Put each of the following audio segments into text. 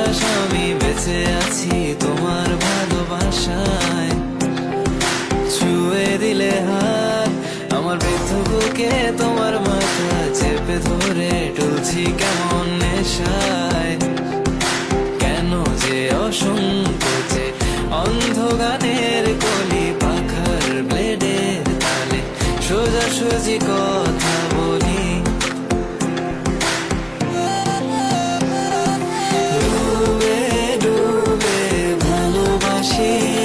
বিশ্বাস আমি বেঁচে আছি তোমার ভালোবাসায়। ছুঁয়ে দিলে হাত, আমার বুকে তোমার মাথা চেপে ধরে টুলছি কেমন নেশায়। কেন যে অসংকোচে অন্ধগানের কলি পাখার ব্লেডের তালে সোজাসুজি কথা You.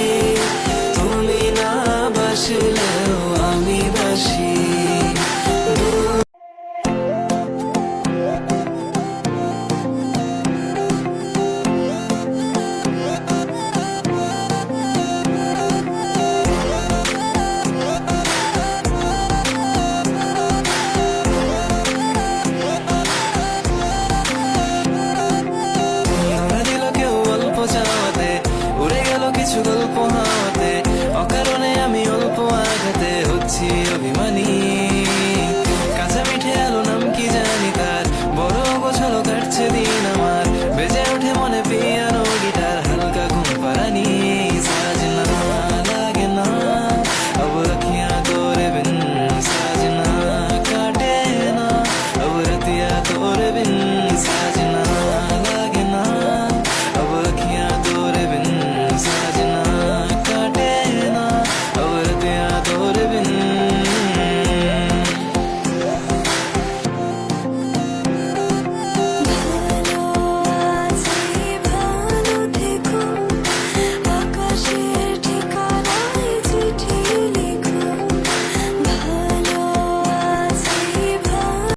to